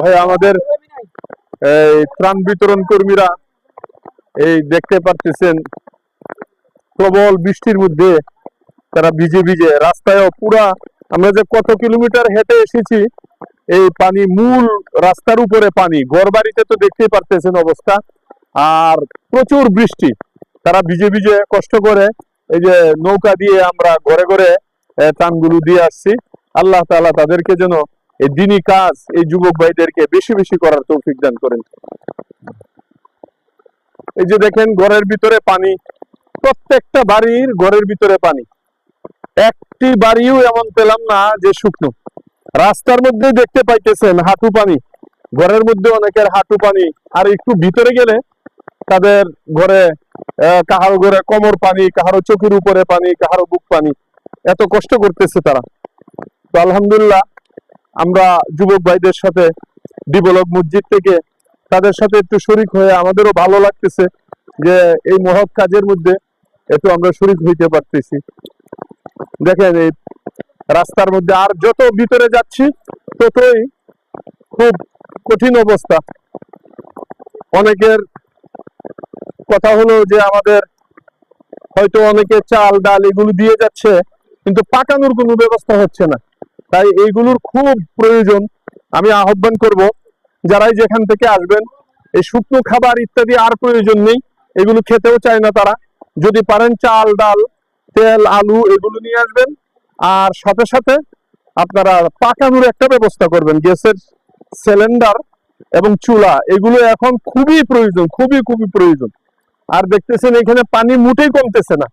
ভাই, আমাদের এই ত্রাণ বিতরণ কর্মীরা এই দেখতে পারতেছেন, প্রবল বৃষ্টির মধ্যে তারা ভিজে ভিজে রাস্তায়ও পুরা, আমরা যে কত কিলোমিটার হেঁটে এসেছি, এই পানি মূল রাস্তার উপরে পানি ঘর বাড়িতে তো দেখতেই পারতেছেন অবস্থা। আর প্রচুর বৃষ্টি, তারা ভিজে ভিজে কষ্ট করে এই যে নৌকা দিয়ে আমরা ঘরে ঘরে ত্রাণগুলো দিয়ে আসছি। আল্লাহ তাআলা তাদেরকে যেন এই দিনই কাজ, এই যুবক ভাইদেরকে বেশি বেশি করার তৌফিক দান করেন। এই যে দেখেন, ঘরের ভিতরে পানি। প্রত্যেকটা বাড়ির ঘরের ভিতরে পানি। একটি বাড়িও এমন পেলাম না যে শুকনো। রাস্তার মধ্যে দেখতে পাইতেছেন হাঁটু পানি। ঘরের মধ্যে অনেকের হাঁটু পানি। আর একটু ভিতরে গেলে তাদের ঘরে কাহারো ঘরে কোমর পানি, কাহারো চোখের উপরে পানি, কাহারো বুক পানি। এত কষ্ট করতেছে তারা। তো আলহামদুলিল্লাহ আমরা যুবক ভাইদের সাথে ডিবলক মসজিদ থেকে তাদের সাথে একটু শরিক হয়ে আমাদেরও ভালো লাগতেছে যে এই মহৎ কাজের মধ্যে একটু আমরা শরিক হইতে পারতেছি। দেখেন এই রাস্তার মধ্যে আর যত ভিতরে যাচ্ছি, ততই খুব কঠিন অবস্থা। অনেকের কথা হলো যে আমাদের হয়তো অনেকে চাল, ডাল এগুলো দিয়ে যাচ্ছে, কিন্তু পাকানোর কোনো ব্যবস্থা হচ্ছে না। তাই এইগুলোর খুব প্রয়োজন। আমি আহ্বান করব, যারাই যেখান থেকে আসবেন, এই শুকনো খাবার ইত্যাদি আর প্রয়োজন নেই, এগুলো খেতেও চায় না তারা। যদি পারেন চাল, ডাল, তেল, আলু, এগুলো নিয়ে আসবেন। আর সাথে সাথে আপনারা পাকানোর একটা ব্যবস্থা করবেন, গ্যাসের সিলিন্ডার এবং চুলা। এগুলো এখন খুবই প্রয়োজন, খুবই খুবই প্রয়োজন। আর দেখতেছেন এখানে পানি মুটেই কমতেছে না।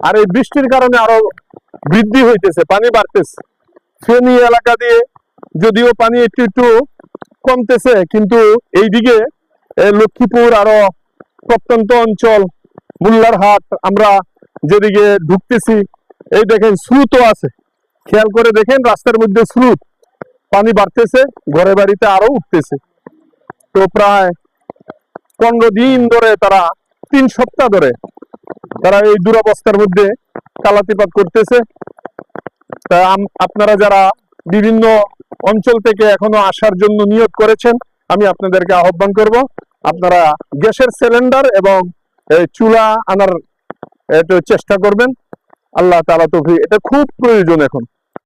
আর এই বৃষ্টির কারণে আরও বৃদ্ধি হইতেছে, পানি বাড়তেছে। ফেনী এলাকা দিয়ে যদিও পানি একটু একটু কমতেছে, কিন্তু এইদিকে লক্ষ্মীপুর আরও প্রত্যন্ত অঞ্চল, মোল্লার হাট, আমরা যেদিকে ঢুকতেছি, এই দেখেন স্রোতও আছে। খেয়াল করে দেখেন রাস্তার মধ্যে স্রোত। পানি বাড়তেছে ঘরে বাড়িতে আরও উঠতেছে। তো প্রায় পনেরো দিন ধরে তারা, তিন সপ্তাহ ধরে তারা এই দুরাবস্থার মধ্যে কালাতিপাত করতেছে। তা আপনারা যারা বিভিন্ন অঞ্চল থেকে এখনও আসার জন্য নিয়োগ করেছেন, আমি আপনাদেরকে আহ্বান করব। আপনারা গ্যাসের সিলিন্ডার এবং চুলা আনার চেষ্টা করবেন। আল্লাহ তালা তফি এটা খুব প্রয়োজন এখন।